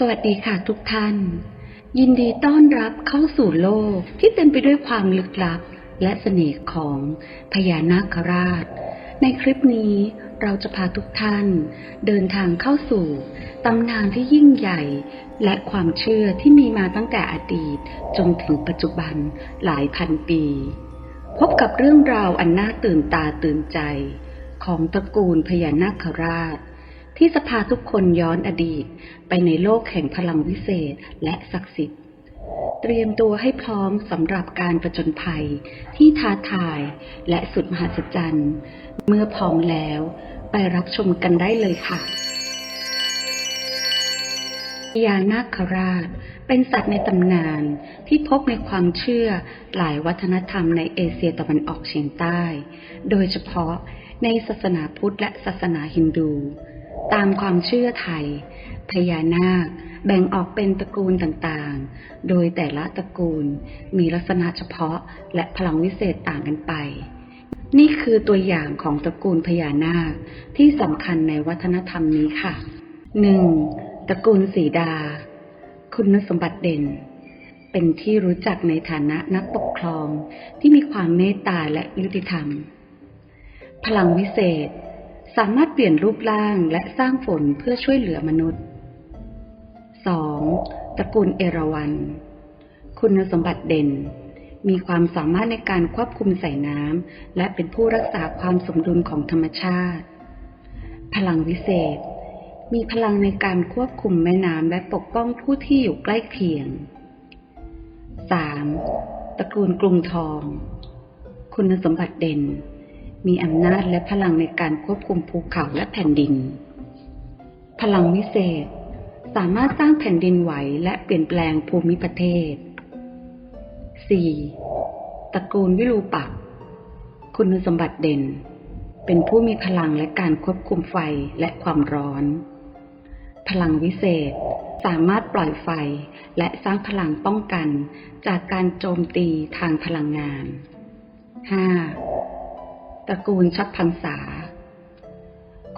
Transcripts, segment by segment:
สวัสดีค่ะทุกท่าน ยินดีต้อนรับเข้าสู่โลกที่เต็มไปด้วยความลึกลับ และเสน่ห์ของพญานาคราช ในคลิปนี้เราจะพาทุกท่าน เดินทางเข้าสู่ตำนานที่ยิ่งใหญ่ และความเชื่อที่มีมาตั้งแต่อดีตจนถึงปัจจุบันหลายพันปี พบกับเรื่องราวอันน่าตื่นตาตื่นใจ ของตระกูลพญานาคราช ที่จะพาทุกคนย้อนอดีต ไปในโลกแห่งพลังวิเศษและศักดิ์สิทธิ์ เตรียมตัวให้พร้อมสำหรับการประจนภัยที่ท้าทายและสุดมหัศจรรย์ เมื่อพร้อมแล้วไปรับชมกันได้เลยค่ะพญานาคราช เป็นสัตว์ในตำนานที่พบในความเชื่อหลายวัฒนธรรมในเอเชียตะวันออกเฉียงใต้ โดยเฉพาะในศาสนาพุทธและศาสนาฮินดู ตามความเชื่อไทย พญานาคแบ่งออกเป็นตระกูลต่างๆ โดยแต่ละตระกูลมีลักษณะเฉพาะและพลังวิเศษต่างกันไป นี่คือตัวอย่างของตระกูลพญานาคที่สำคัญในวัฒนธรรมนี้ค่ะ 1. ตระกูลสีดา คุณสมบัติเด่น เป็นที่รู้จักในฐานะนักปกครองที่มีความเมตตาและยุติธรรม พลังวิเศษ สามารถเปลี่ยนรูปร่างและสร้างฝนเพื่อช่วยเหลือมนุษย์ 2. ตระกูลเอราวัณคุณสมบัติเด่น มีความสามารถในการควบคุมสายน้ำและเป็นผู้รักษาความสมดุลของธรรมชาติ พลังวิเศษ มีพลังในการควบคุมแม่น้ำและปกป้องผู้ที่อยู่ใกล้เคียง 3. ตระกูลกรุงทอง คุณสมบัติเด่น มีอำนาจและพลังในการควบคุมภูเขาและแผ่นดิน พลังวิเศษ สามารถสร้างแผ่นดินไหวและเปลี่ยนแปลงภูมิประเทศ 4. ตระกูลวิรูปักษ์คุณสมบัติเด่น เป็นผู้มีพลังและการควบคุมไฟและความร้อน พลังวิเศษสามารถปล่อยไฟและสร้างพลังป้องกันจากการโจมตีทางพลังงาน 5. ตระกูลชัดพันษา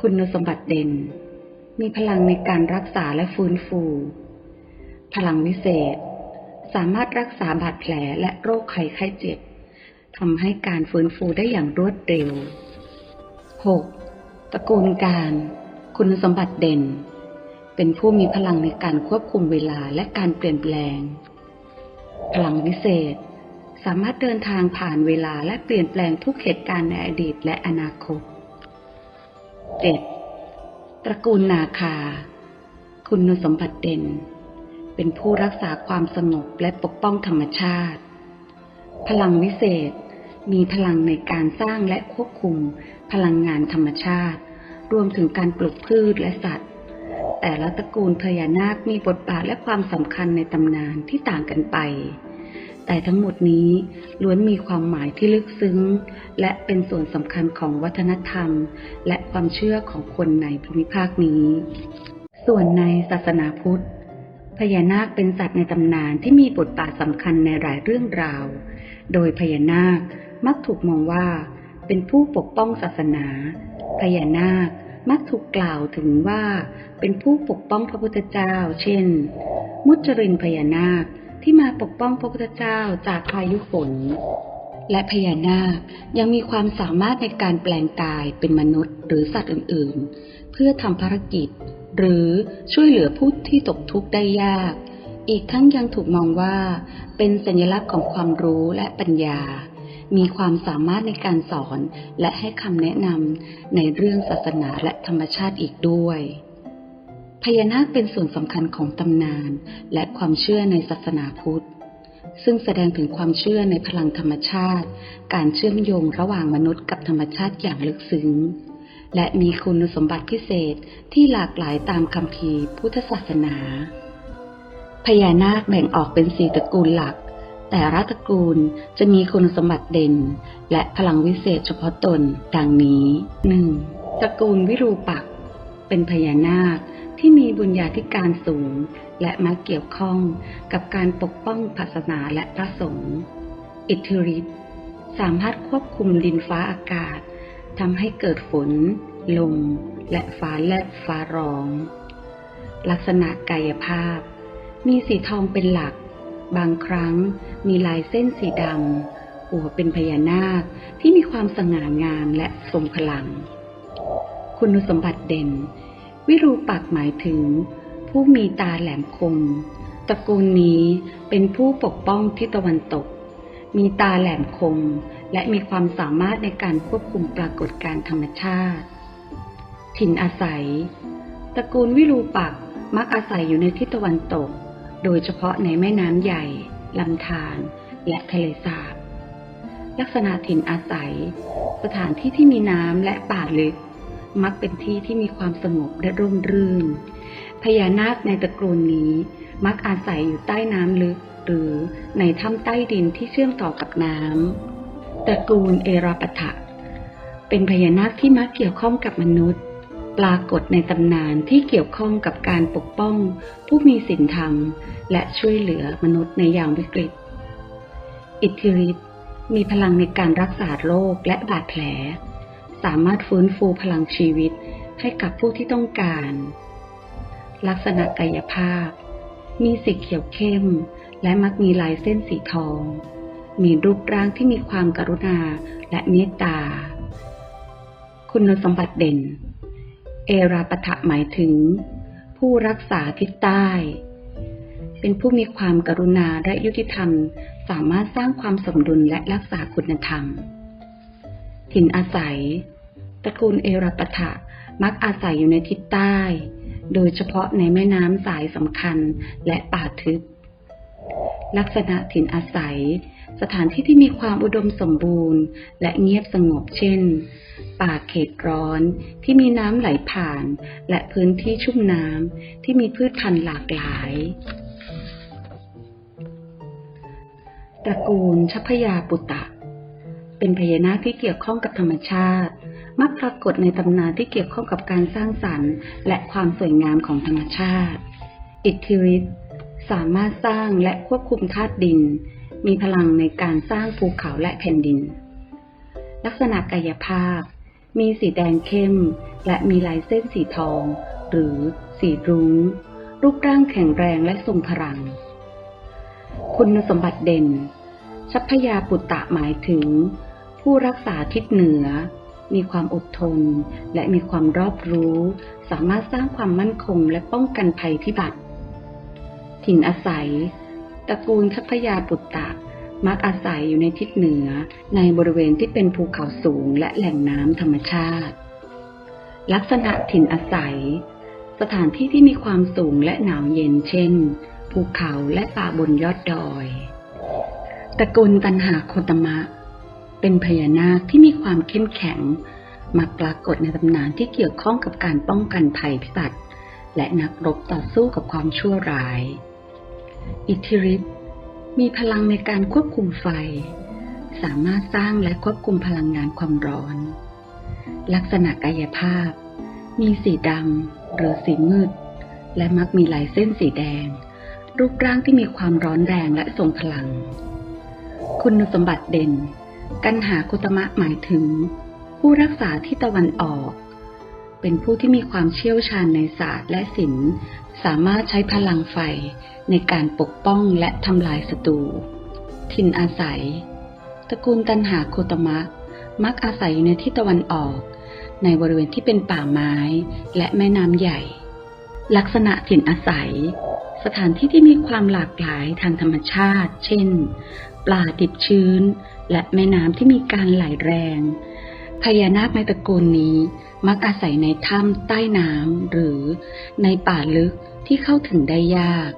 คุณสมบัติเด่น มีพลังในการรักษาและฟื้นฟู พลังวิเศษ สามารถรักษาบาดแผลและโรคภัยไข้เจ็บทำให้การฟื้นฟูได้อย่างรวดเร็ว 6. ตระกูลการ คุณสมบัติเด่น เป็นผู้มีพลังในการควบคุมเวลาและการเปลี่ยนแปลง พลังวิเศษ สามารถเดินทางผ่านเวลาและเปลี่ยนแปลงทุกเหตุการณ์ในอดีตและอนาคต 7. ตระกูลนาคา คุณสมบัติเด่น เป็นผู้รักษาความสงบและปกป้องธรรมชาติ พลังวิเศษ มีพลังในการสร้างและควบคุมพลังงานธรรมชาติ รวมถึงการปลูกพืชและสัตว์ แต่ละตระกูลพญานาคมีบทบาทและความสำคัญในตำนานที่ต่างกันไป แต่ทั้งหมดนี้ล้วนมีความหมายที่ลึกซึ้ง และเป็นส่วนสำคัญของวัฒนธรรม และความเชื่อของคนในภูมิภาคนี้ ส่วนในศาสนาพุทธ พญานาคเป็นสัตว์ในตำนานที่มีบทบาทสำคัญในหลายเรื่องราว โดยพญานาคมักถูกมองว่า เป็นผู้ปกป้องศาสนา พญานาคมักถูกกล่าวถึงว่า เป็นผู้ปกป้องพระพุทธเจ้า เช่น มุจรินพญานาค ที่มาปกป้องพระพุทธเจ้าจากพายุฝน และพญานาคยังมีความสามารถในการแปลงกายเป็นมนุษย์หรือสัตว์อื่นๆ เพื่อทำภารกิจ หรือช่วยเหลือผู้ที่ตกทุกข์ได้ยาก อีกทั้งยังถูกมองว่า เป็นสัญลักษณ์ของความรู้และปัญญา มีความสามารถในการสอนและให้คำแนะนำในเรื่องศาสนาและธรรมชาติอีกด้วย พญานาคเป็นส่วนสำคัญของตำนานและความเชื่อในศาสนาพุทธ ซึ่งแสดงถึงความเชื่อในพลังธรรมชาติ การเชื่อมโยงระหว่างมนุษย์กับธรรมชาติอย่างลึกซึ้ง และมีคุณสมบัติพิเศษที่หลากหลายตามคัมภีพุทธศาสนา พญานาคแบ่งออกเป็นสี่ตระกูลหลัก แต่ละตระกูลจะมีคุณสมบัติเด่น และพลังวิเศษเฉพาะตน ดังนี้ 1. ตระกูลวิรูปักษ์เป็นพญานาค ที่มีบุญญาธิการสูง และมักเกี่ยวข้องกับการปกป้องศาสนาและพระสงฆ์อิทธิฤทธิ์สามารถควบคุมดินฟ้าอากาศทำให้เกิดฝน ลม และฟ้าแลบฟ้าร้อง ลักษณะกายภาพ มีสีทองเป็นหลัก บางครั้งมีลายเส้นสีดำหัวเป็นพญานาคที่มีความสง่างามและทรงพลัง คุณสมบัติเด่น วิรูปักษ์หมายถึง ผู้มีตาแหลมคม ตระกูลนี้เป็นผู้ปกป้องทิศตะวันตก มีตาแหลมคม และมีความสามารถในการควบคุมปรากฏการธรรมชาติ ถิ่นอาศัย ตระกูลวิรูปักษ์มักอาศัยอยู่ในทิศตะวันตก โดยเฉพาะในแม่น้ำใหญ่ลำธารและทะเลสาบ ลักษณะถิ่นอาศัย สถานที่ที่มีน้ำและป่าลึก มักเป็นที่ที่มีความสงบและร่มรื่น พญานาคในตระกูลนี้มักอาศัยอยู่ใต้น้ำลึก หรือในถ้ำใต้ดินที่เชื่อมต่อกับน้ำตระกูลเอราปะทะเป็นพญานาคที่มักเกี่ยวข้องกับมนุษย์ ปรากฏในตำนานที่เกี่ยวข้องกับการปกป้อง ผู้มีศีลธรรม และช่วยเหลือมนุษย์ในยามวิกฤต อิทธิฤทธิ์มีพลังในการรักษาโรคและบาดแผล สามารถฟื้นฟูพลังชีวิตให้กับผู้ที่ต้องการ ลักษณะกายภาพ มีสีเขียวเข้ม และมักมีลายเส้นสีทอง มีรูปร่างที่มีความกรุณาและเมตตา คุณสมบัติเด่น เอราปะทะหมายถึง ผู้รักษาทิศใต้ เป็นผู้มีความกรุณาและยุติธรรม สามารถสร้างความสมดุลและรักษาคุณธรรม ถิ่นอาศัย ตระกูลเอราปะทะมักอาศัยอยู่ในทิศใต้ โดยเฉพาะในแม่น้ำสายสำคัญและป่าทึบ ลักษณะถิ่นอาศัย สถานที่ที่มีความอุดมสมบูรณ์ และเงียบสงบเช่น ป่าเขตร้อนที่มีน้ำไหลผ่าน และพื้นที่ชุ่มน้ำที่มีพืชพันธุ์หลากหลายตระกูลชัพยาปุตตะ เป็นพญานาคที่เกี่ยวข้องกับธรรมชาติ มักปรากฏในตำนานที่เกี่ยวข้องกับการสร้างสรรค์ และความสวยงามของธรรมชาติ อิทธิฤทธิ์สามารถสร้างและควบคุมธาตุดิน มีพลังในการสร้างภูเขาและแผ่นดิน ลักษณะกายภาพ มีสีแดงเข้ม และมีลายเส้นสีทอง หรือสีรุง้ง รูปร่างแข็งแรงและทรงพลัง คุณสมบัติเด่น ชัพยาปุตตะหมายถึง ผู้รักษาทิศเหนือ มีความอดทน และมีความรอบรู้ สามารถสร้างความมั่นคงและป้องกันภัยพิบัติ ถิ่นอาศัย ตระกูลชัพยาปุตตะ มักอาศัยอยู่ในทิศเหนือ ในบริเวณที่เป็นภูเขาสูงและแหล่งน้ำธรรมชาติ ลักษณะถิ่นอาศัย สถานที่ที่มีความสูงและหนาวเย็นเช่น ภูเขาและป่าบนยอดดอยตระกูลตันหาโคตมะ เป็นพญานาคที่มีความเข้มแข็ง มักปรากฏในตำนานที่เกี่ยวข้องกับการป้องกันภัยพิบัติ และนักรบต่อสู้กับความชั่วร้าย อิทธิฤทธิ์มีพลังในการควบคุมไฟ สามารถสร้างและควบคุมพลังงานความร้อน ลักษณะกายภาพ มีสีดำหรือสีมืด และมักมีลายเส้นสีแดง รูปร่างที่มีความร้อนแรงและทรงพลัง คุณสมบัติเด่น กันหาคุตมะหมายถึง ผู้รักษาที่ตะวันออก เป็นผู้ที่มีความเชี่ยวชาญในศาสตร์และศิลป์สามารถใช้พลังไฟในการปกป้องและทำลายศัตรูถิ่นอาศัย ตระกูลตันหาโคตมะ มักอาศัยอยู่ในที่ตะวันออก ในบริเวณที่เป็นป่าไม้และแม่น้ำใหญ่ ลักษณะถิ่นอาศัย สถานที่ที่มีความหลากหลายทางธรรมชาติ เช่น ปลาดิบชื้น และแม่น้ำที่มีการไหลแรง พญานาคในตระกูลนี้มักอาศัยในถ้ำใต้น้ำหรือในป่าลึกที่เข้าถึงได้ยาก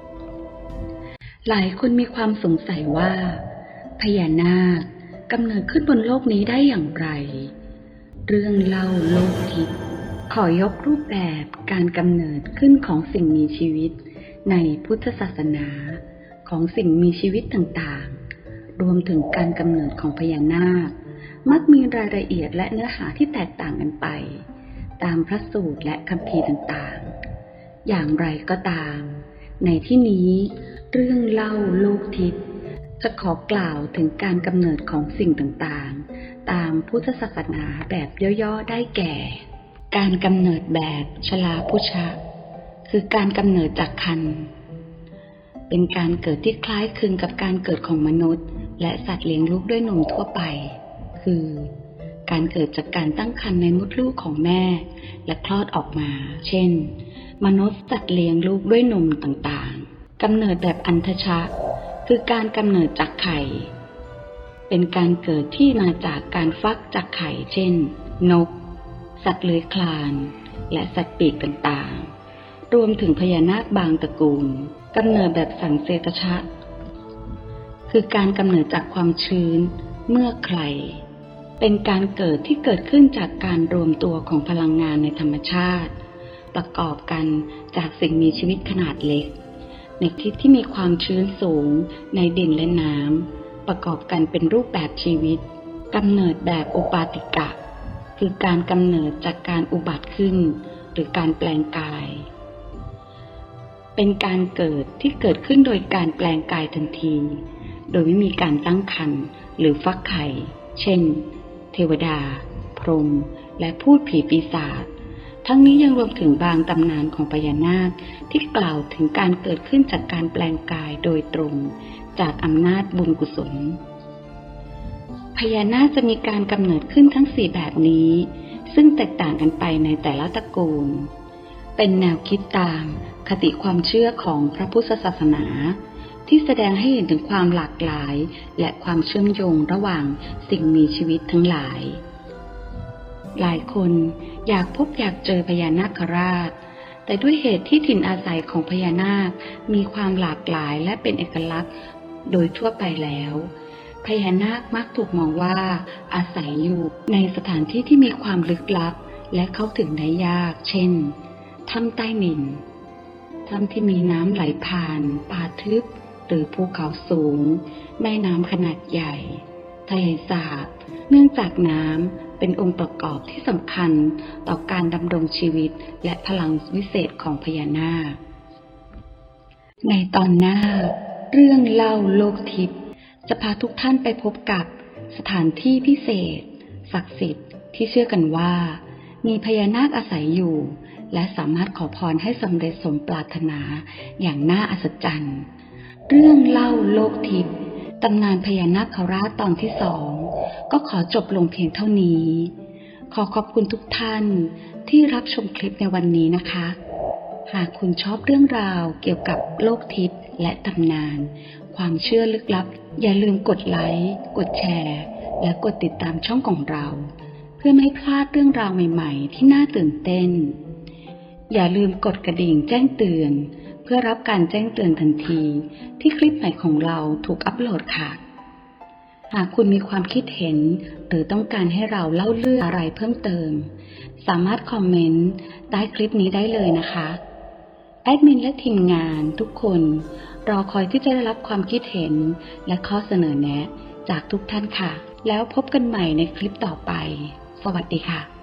หลายคนมีความสงสัยว่า พญานาคกำเนิดขึ้นบนโลกนี้ได้อย่างไร เรื่องเล่าโลกทิพย์ขอยกรูปแบบการกำเนิดขึ้นของสิ่งมีชีวิตในพุทธศาสนาของสิ่งมีชีวิตต่างๆ รวมถึงการกำเนิดของพญานาค มักมีรายละเอียดและเนื้อหาที่แตกต่างกันไป ตามพระสูตรและคัมภีร์ต่างๆ อย่างไรก็ตาม ในที่นี้ เรื่องเล่าโลกทิพย์จะขอกล่าวถึงการกำเนิดของสิ่งต่างๆ ตามพุทธศาสนาแบบย่อๆ ได้แก่ การกำเนิดแบบชลาพุชะ คือการกำเนิดจากคันเป็นการเกิดที่คล้ายคลึงกับการเกิดของมนุษย์ และสัตว์เลี้ยงลูกด้วยนมทั่วไป คือ การเกิดจากการตั้งครรภ์ในมดลูกของแม่ และคลอดออกมา เช่น มนุษย์สัตว์เลี้ยงลูกด้วยนมต่างๆกำเนิดแบบอันทชะ คือการกำเนิดจากไข่ เป็นการเกิดที่มาจากการฟักจากไข่ เช่น นก สัตว์เลื้อยคลาน และสัตว์ปีกต่างๆ รวมถึงพญานาคบางตระกูลกำเนิดแบบสังเสตชะ คือการกำเนิดจากความชื้น เมื่อใคร เป็นการเกิดที่เกิดขึ้นจากการรวมตัวของพลังงานในธรรมชาติ ประกอบกันจากสิ่งมีชีวิตขนาดเล็ก ในที่ที่มีความชื้นสูงในดินและน้ำประกอบกันเป็นรูปแบบชีวิตกำเนิดแบบอุปาติกะ คือการกำเนิดจากการอุบัติขึ้น หรือการแปลงกาย เป็นการเกิดที่เกิดขึ้นโดยการแปลงกายทันที โดยไม่มีการตั้งครรภ์หรือฟักไข่ เช่น เทวดา พรหม และพูดผีปีศาจ ทั้งนี้ยังรวมถึงบางตำนานของพญานาคที่กล่าวถึงการเกิดขึ้นจากการแปลงกายโดยตรง จากอำนาจบุญกุศล พญานาคจะมีการกำเนิดขึ้นทั้งสี่แบบนี้ ซึ่งแตกต่างกันไปในแต่ละตระกูล เป็นแนวคิดตามคติความเชื่อของพระพุทธศาสนา ที่แสดงให้เห็นถึงความหลากหลาย และความเชื่อมโยงระหว่างสิ่งมีชีวิตทั้งหลาย หลายคนอยากพบอยากเจอพญานาคราช แต่ด้วยเหตุที่ถิ่นอาศัยของพญานาค มีความหลากหลายและเป็นเอกลักษณ์โดยทั่วไปแล้วพญานาคมักถูกมองว่า อาศัยอยู่ในสถานที่ที่มีความลึกลับ และเข้าถึงได้ยาก เช่นถ้ำใต้ดินถ้ำที่มีน้ำไหลผ่าน ป่าทึบ หรือภูเขาสูง แม่น้ำขนาดใหญ่ ทะเลสาบ เนื่องจากน้ำเป็นองค์ประกอบที่สำคัญต่อการดำรงชีวิตและพลังวิเศษของพญานาค ในตอนหน้า เรื่องเล่าโลกทิพย์จะพาทุกท่านไปพบกับสถานที่พิเศษ ศักดิ์สิทธิ์ที่เชื่อกันว่า มีพญานาคอาศัยอยู่ และสามารถขอพรให้สำเร็จสมปรารถนาอย่างน่าอัศจรรย์ เรื่องเล่าโลกทิพย์ตำนานพญานาคราชตอนที่สอง ก็ขอจบลงเพียงเท่านี้ ขอขอบคุณทุกท่านที่รับชมคลิปในวันนี้นะคะ หากคุณชอบเรื่องราวเกี่ยวกับโลกทิพย์และตำนาน ความเชื่อลึกลับ อย่าลืมกดไลค์ กดแชร์ และกดติดตามช่องของเรา เพื่อไม่พลาดเรื่องราวใหม่ ๆ ที่น่าตื่นเต้น อย่าลืมกดกระดิ่งแจ้งเตือน พื่อรับการแจ้งเตือนทันที ที่คลิปใหม่ของเราถูกอัปโหลดค่ะ หากคุณมีความคิดเห็น หรือต้องการให้เราเล่าเรื่องอะไรเพิ่มเติม สามารถคอมเมนต์ใต้คลิปนี้ได้เลยนะคะแอดมินและทีมงานทุกคน รอคอยที่จะได้รับความคิดเห็นและข้อเสนอแนะจากทุกท่านค่ะ แล้วพบกันใหม่ในคลิปต่อไป สวัสดีค่ะ